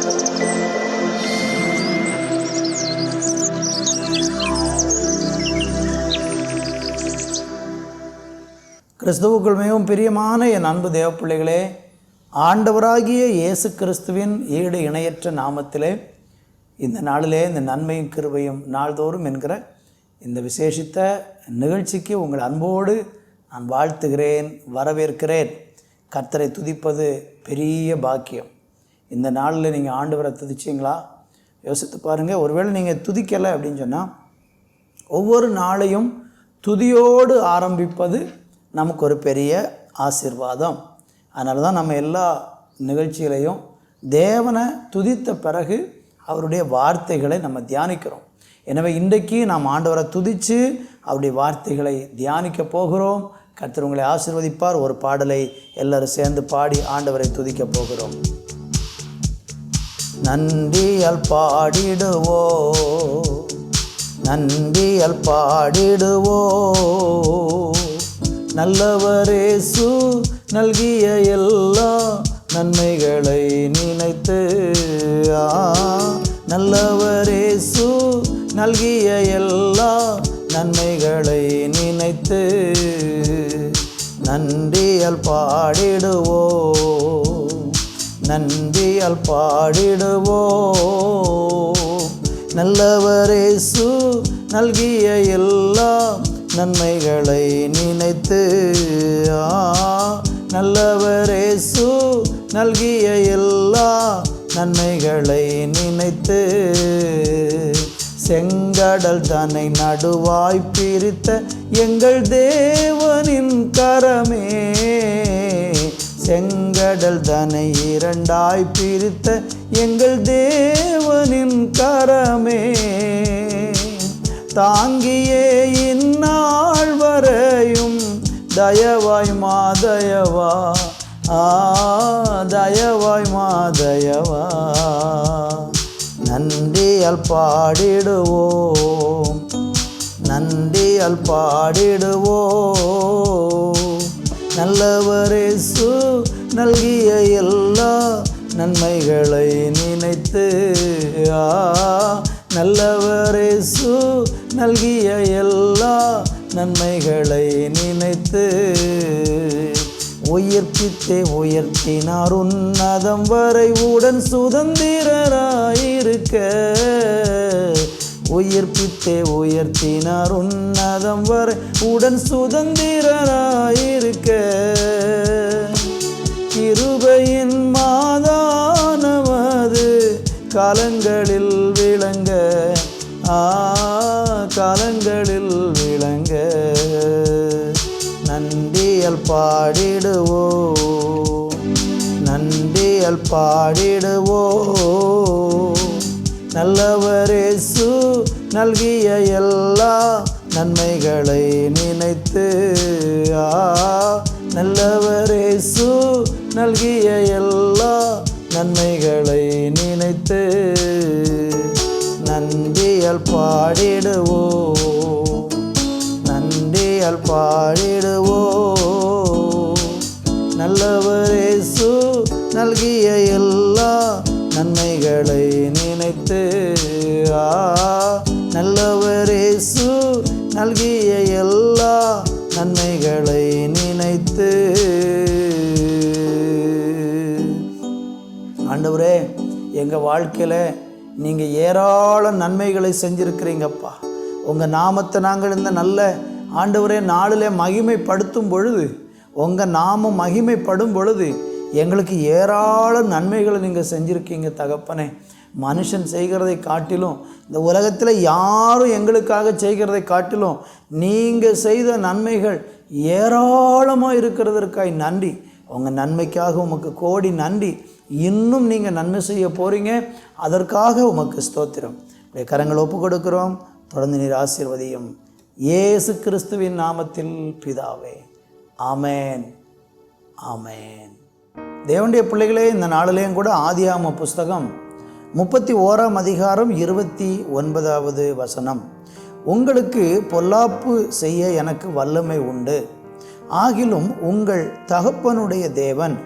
கிறிஸ்துவுக்குள் மிகவும் பிரியமான என் அன்பு தேவப்பிள்ளைகளே ஆண்டவராகிய இயேசு கிறிஸ்துவின் ஈடு இணையற்ற நாமத்திலே இந்த நாளிலே இந்த நன்மையும் கிருபையும் நாள்தோறும் என்கிற இந்த விசேஷித்த நிகழ்ச்சிக்கு உங்கள் அன்போடு நான் வாழ்த்துகிறேன் வரவேற்கிறேன். கர்த்தரை துதிப்பது பெரிய பாக்கியம். இந்த நாளில் நீங்கள் ஆண்டவரை துதிச்சிங்களா? யோசித்து பாருங்கள் ஒருவேளை நீங்கள் துதிக்கலை அப்படின்னு சொன்னால் ஒவ்வொரு நாளையும் துதியோடு ஆரம்பிப்பது நமக்கு ஒரு பெரிய ஆசிர்வாதம். அதனால தான் நம்ம எல்லா நிகழ்ச்சிகளையும் தேவனை துதித்த பிறகு அவருடைய வார்த்தைகளை நம்ம தியானிக்கிறோம். எனவே இன்றைக்கு நாம் ஆண்டவரை துதித்து அவருடைய வார்த்தைகளை தியானிக்க போகிறோம். கர்த்தர் உங்களை ஆசிர்வதிப்பார். ஒரு பாடலை எல்லோரும் சேர்ந்து பாடி ஆண்டவரை துதிக்க போகிறோம். நன்றியால் பாடிடுவோ. நன்றியால் பாடிடுவோ. நல்லவரேசு நல்கிய எல்லா நன்மைகளை நினைத்து ஆ நல்லவரேசு நல்கிய எல்லா நன்மைகளை நினைத்து நன்றியால் பாடிடுவோ. நன்றியால் பாடிடுவோ நல்லவரேசு நல்கிய எல்லா நன்மைகளை நினைத்து ஆ நல்லவரேசு நல்கிய எல்லா நன்மைகளை நினைத்து செங்கடல் தன்னை நடுவாய் பிரித்த எங்கள் தேவனின் கரமே செங்கடல் தனை இரண்டாய் பிரித்த எங்கள் தேவனின் கரமே. தாங்கியே இந்நாள் வரையும் தயவாய் மாதயவா ஆ தயவாய் மாதயவா நன்றியால் பாடிடுவோம். நன்றியால் பாடிடுவோம். நல்லவரேசு நல்கிய எல்லா நன்மைகளை நினைத்து ஆ நல்லவரேசு நல்கிய எல்லா நன்மைகளை நினைத்து. உயர்த்தித்தே உயர்த்தினார் உன்னதம் வரை உடன் சுதந்திரராயிருக்க. உயிர்ப்பித்தே உயர்த்தினார் உன்னதம் வரை உடன் சுதந்திரராயிருக்க. கிருபையின் மாதானமது காலங்களில் விளங்க. ஆ காலங்களில் விளங்க. நன்றியல் பாடிடுவோ. நன்றியல் பாடிடுவோ. நல்லவரேசு நல்கிய எல்லா நன்மைகளை நினைத்து ஆ நல்லவரேசு நல்கிய எல்லா நன்மைகளை நினைத்து நன்றியல் பாடிடுவோ நன்றியல் பாடிடுவோ நல்லவரேசு நல்கிய எல்லா நன்மைகளை நினைத்து ஆ நல்லவரேசு நல்கிய எல்லா நன்மைகளை நினைத்து. ஆண்டவரே எங்கள் வாழ்க்கையில் நீங்கள் ஏராள நன்மைகளை செஞ்சுருக்கிறீங்கப்பா. உங்கள் நாமத்தை நாங்கள் இந்த நல்ல ஆண்டவரே நாளில் மகிமைப்படுத்தும் பொழுது உங்கள் நாமம் மகிமைப்படும் பொழுது எங்களுக்கு ஏராள நன்மைகளை நீங்கள் செஞ்சுருக்கீங்க தகப்பனே. மனுஷன் செய்கிறதை காட்டிலும் இந்த உலகத்தில் யாரும் எங்களுக்காக செய்கிறதை காட்டிலும் நீங்கள் செய்த நன்மைகள் ஏராளமாக இருக்கிறதற்காய் நன்றி. உங்கள் நன்மைக்காக உமக்கு கோடி நன்றி. இன்னும் நீங்கள் நன்மை செய்ய போகிறீங்க அதற்காக உமக்கு ஸ்தோத்திரம். இப்படி கரங்கள் ஒப்பு கொடுக்கிறோம். தொடர்ந்து நீர் ஆசீர்வதியும். இயேசு கிறிஸ்துவின் நாமத்தில் பிதாவே. ஆமேன். ஆமேன். தேவனுடைய பிள்ளைகளே இந்த நாளிலேயும் கூட ஆதியாம புஸ்தகம் முப்பத்தி ஓராம் அதிகாரம் இருபத்தி ஒன்பதாவது வசனம். உங்களுக்கு பொல்லாப்பு செய்ய எனக்கு வல்லமை உண்டு. ஆகிலும் உங்கள் தகப்பனுடைய தேவன்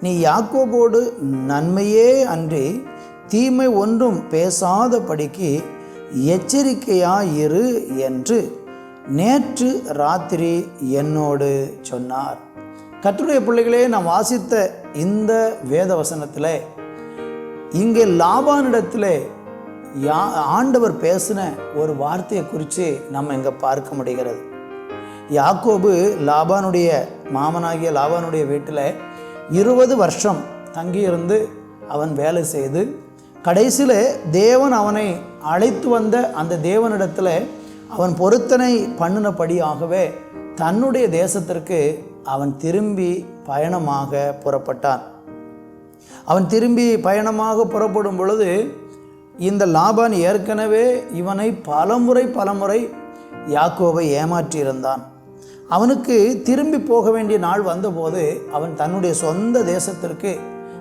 நீ யாக்கோபோடு நன்மையே அன்றி தீமை ஒன்றும் பேசாதபடிக்கு எச்சரிக்கையாயிரு என்று நேற்று ராத்திரி என்னோடு சொன்னார். கட்டுரை பிள்ளைகளே நாம் வாசித்த இந்த வேத வசனத்தில் இங்கே லாபானிடத்தில் யா ஆண்டவர் பேசின ஒரு வார்த்தையை குறித்து நம்ம இங்கே பார்க்க முடிகிறது. யாக்கோபு லாபானுடைய மாமனாகிய லாபானுடைய வீட்டில் இருபது வருஷம் தங்கியிருந்து அவன் வேலை செய்து கடைசியில் தேவன் அவனை அழைத்து வந்த அந்த தேவனிடத்தில் அவன் பொருத்தனை பண்ணினபடியாகவே தன்னுடைய தேசத்திற்கு அவன் திரும்பி பயணமாக புறப்பட்டான். அவன் திரும்பி பயணமாக புறப்படும் பொழுது இந்த லாபான் ஏற்கனவே இவனை பலமுறை பலமுறை யாக்கோவை ஏமாற்றியிருந்தான். அவனுக்கு திரும்பி போக வேண்டிய நாள் வந்தபோது அவன் தன்னுடைய சொந்த தேசத்திற்கு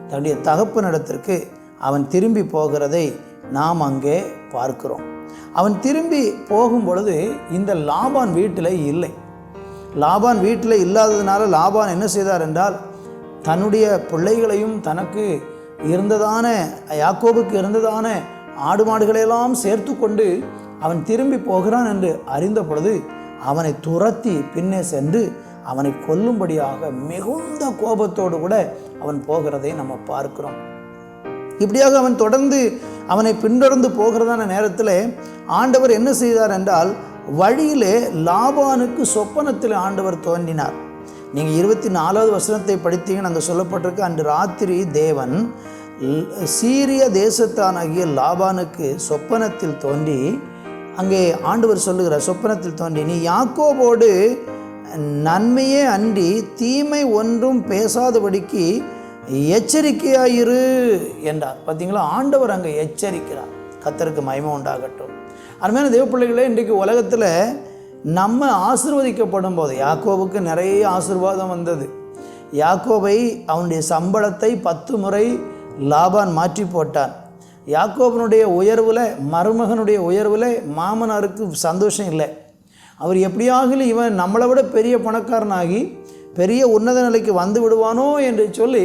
தன்னுடைய தகப்பனிடத்திற்கு அவன் திரும்பி போகிறதை நாம் அங்கே பார்க்கிறோம். அவன் திரும்பி போகும் பொழுது இந்த லாபான் வீட்டில் இல்லை. லாபான் வீட்டில் இல்லாததுனால லாபான் என்ன செய்தார் என்றால் தன்னுடைய பிள்ளைகளையும் தனக்கு இருந்ததான யாக்கோபுக்கு இருந்ததான ஆடு மாடுகளையெல்லாம் சேர்த்து கொண்டு அவன் திரும்பி போகிறான் என்று அறிந்த பொழுது அவனை துரத்தி பின்னே சென்று அவனை கொல்லும்படியாக மிகுந்த கோபத்தோடு கூட அவன் போகிறதை நம்ம பார்க்கிறோம். இப்படியாக அவன் தொடர்ந்து அவனை பின்தொடர்ந்து போகிறதான நேரத்தில் ஆண்டவர் என்ன செய்தார் என்றால் வழியிலே லாபானுக்கு சொப்பனத்தில் ஆண்டவர் தோன்றினார் நீங்கள் இருபத்தி நாலாவது வசனத்தை படித்தீங்கன்னு அங்கே சொல்லப்பட்டிருக்கு. அன்று ராத்திரி தேவன் சீரிய தேசத்தானாகிய லாபானுக்கு சொப்பனத்தில் தோன்றி அங்கே ஆண்டவர் சொல்லுகிறார் சொப்பனத்தில் தோன்றி நீ யாக்கோபோடு நன்மையே அன்றி தீமை ஒன்றும் பேசாதபடிக்கு எச்சரிக்கையாயிரு என்றார். பார்த்தீங்களா ஆண்டவர் அங்கே எச்சரிக்கிறார். கத்தருக்கு மயமம் உண்டாகட்டும். அருமையான தேவ பிள்ளைகளே இன்றைக்கு உலகத்தில் நம்ம ஆசிர்வதிக்கப்படும் போது யாக்கோவுக்கு நிறைய ஆசீர்வாதம் வந்தது. யாக்கோவை அவனுடைய சம்பளத்தை பத்து முறை லாபான் மாற்றி போட்டான். யாக்கோபனுடைய உயர்வில் மருமகனுடைய உயர்வில் மாமனாருக்கு சந்தோஷம் இல்லை. அவர் எப்படியாகிலும் இவன் நம்மளை விட பெரிய பணக்காரனாகி பெரிய உன்னத நிலைக்கு வந்து விடுவானோ என்று சொல்லி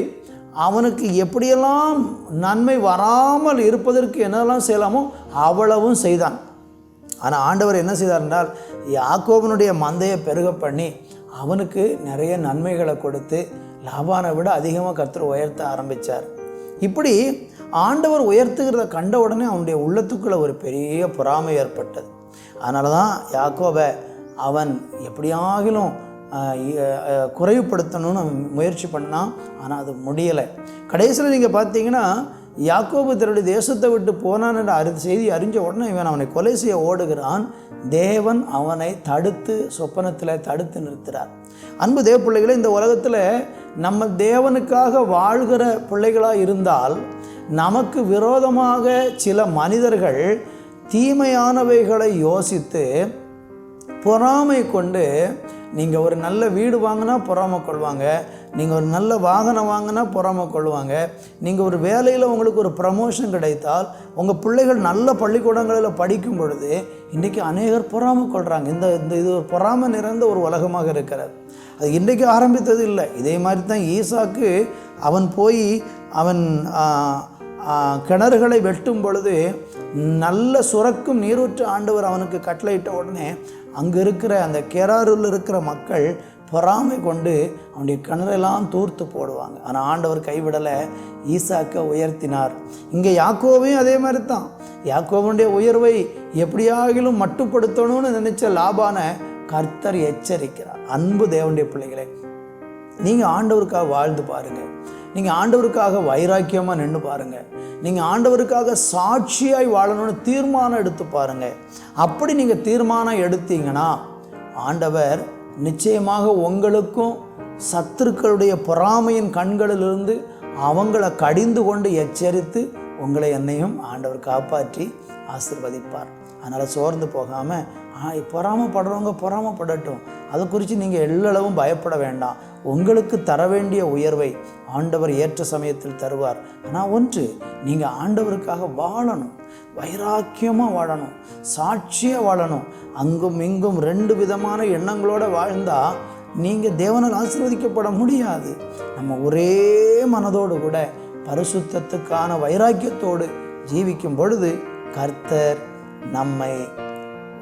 அவனுக்கு எப்படியெல்லாம் நன்மை வராமல் இருப்பதற்கு என்னெல்லாம் செய்யலாமோ அவ்வளவும் செய்தான். ஆனால் ஆண்டவர் என்ன செய்தார் என்றால் யாக்கோபனுடைய மந்தையை பெருக பண்ணி அவனுக்கு நிறைய நன்மைகளை கொடுத்து லாபானை விட அதிகமாக கர்த்தர் உயர்த்த ஆரம்பித்தார் இப்படி ஆண்டவர் உயர்த்துகிறத கண்ட உடனே அவனுடைய உள்ளத்துக்குள்ள ஒரு பெரிய பொறாமை ஏற்பட்டது. அதனால தான் யாக்கோபை அவன் எப்படியாகிலும் குறைவுபடுத்தணும்னு முயற்சி பண்ணான் ஆனால் அது முடியலை. கடைசியில் நீங்கள் பார்த்தீங்கன்னா யாக்கோபு தன்னுடைய தேசத்தை விட்டு போனான் என்ற அறி செய்தி அறிஞ்ச உடனே இவன் அவனை கொலை செய்ய ஓடுகிறான். தேவன் அவனை தடுத்து சொப்பனத்தில் தடுத்து நிறுத்துகிறார். அன்பு தேவ பிள்ளைகளை இந்த உலகத்தில் நம்ம தேவனுக்காக வாழ்கிற பிள்ளைகளாக இருந்தால் நமக்கு விரோதமாக சில மனிதர்கள் தீமையானவைகளை யோசித்து பொறாமை கொண்டு நீங்கள் ஒரு நல்ல வீடு வாங்கினா பொறாமை கொள்வாங்க. நீங்கள் ஒரு நல்ல வாகனம் வாங்கினா பொறாமை கொள்வாங்க. நீங்கள் ஒரு வேலையில் உங்களுக்கு ஒரு ப்ரமோஷன் கிடைத்தால் உங்கள் பிள்ளைகள் நல்ல பள்ளிக்கூடங்களில் படிக்கும் பொழுது இன்றைக்கி அநேகர் பொறாமை கொள்கிறாங்க இந்த இந்த இது ஒரு பொறாமை நிறைந்த ஒரு உலகமாக இருக்கிறது. அது இன்றைக்கு ஆரம்பித்தது இல்லை. இதே மாதிரி தான் ஈசாக்கு அவன் போய் அவன் கிணறுகளை வெட்டும் பொழுது நல்ல சுரக்கும் நீரூற்று ஆண்டவர் அவனுக்கு கட்டளையிட்ட உடனே அங்கே இருக்கிற அந்த கெராரில் இருக்கிற மக்கள் பொறாமை கொண்டு அவனுடைய கிணறெல்லாம் தூர்த்து போடுவாங்க. ஆனால் ஆண்டவர் கைவிடலை. ஈசாக்கை உயர்த்தினார். இங்கே யாக்கோவையும் அதே மாதிரி தான் யாக்கோவனுடைய உயர்வை எப்படியாகிலும் மட்டுப்படுத்தணும்னு நினைச்ச லாபான கர்த்தர் எச்சரிக்கிறார். அன்பு தேவனுடைய பிள்ளைகளே நீங்கள் ஆண்டவருக்காக வாழ்ந்து பாருங்கள் நீங்கள் ஆண்டவருக்காக வைராக்கியமாக நின்று பாருங்கள் நீங்கள் ஆண்டவருக்காக சாட்சியாய் வாழணும்னு தீர்மானம் எடுத்து பாருங்கள் அப்படி நீங்கள் தீர்மானம் எடுத்தீங்கன்னா ஆண்டவர் நிச்சயமாக உங்களுக்கும் சத்துருக்களுடைய பொறாமையின் கண்களிலிருந்து அவங்கள கடிந்து கொண்டு எச்சரித்து உங்களை என்னையும் ஆண்டவர் காப்பாற்றி ஆசிர்வதிப்பார். அதனால் சோர்ந்து போகாமல் ஆ பொறாமப்படுறவங்க பொறாமப்படட்டும். அதை குறித்து நீங்கள் எல்லளவும் பயப்பட வேண்டாம். உங்களுக்கு தர வேண்டிய உயர்வை ஆண்டவர் ஏற்ற சமயத்தில் தருவார். ஆனால் ஒன்று நீங்கள் ஆண்டவருக்காக வாழணும். வைராக்கியமாக வாழணும். சாட்சியாக வாழணும். அங்கும் இங்கும் ரெண்டு விதமான எண்ணங்களோடு வாழ்ந்தால் நீங்கள் தேவனால் ஆசீர்வதிக்கப்பட முடியாது. நம்ம ஒரே மனதோடு கூட பரிசுத்தத்துக்கான வைராக்கியத்தோடு ஜீவிக்கும் பொழுது கர்த்தர் நம்மை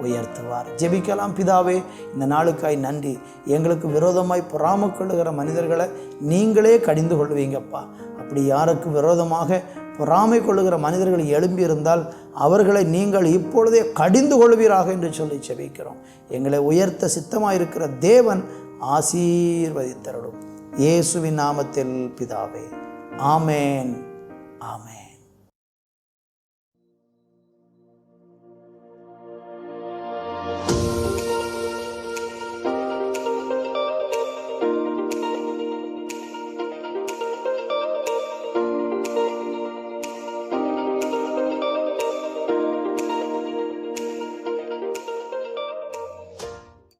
உயர்த்துவார். ஜெபிக்கலாம் பிதாவே இந்த நாளுக்காய் நன்றி. எங்களுக்கு விரோதமாய் பொறாமல் கொள்ளுகிற மனிதர்களை நீங்களே கடிந்து கொள்வீங்கப்பா. அப்படி யாருக்கு விரோதமாக பொறாமை கொள்ளுகிற மனிதர்கள் எழும்பி இருந்தால் அவர்களை நீங்கள் இப்பொழுதே கடிந்து கொள்வீராக என்று சொல்லி செபிக்கிறோம் எங்களை உயர்த்த சித்தமாக இருக்கிற தேவன் ஆசீர்வதித்தருடும் இயேசுவின் நாமத்தில் பிதாவே. ஆமேன். ஆமேன்.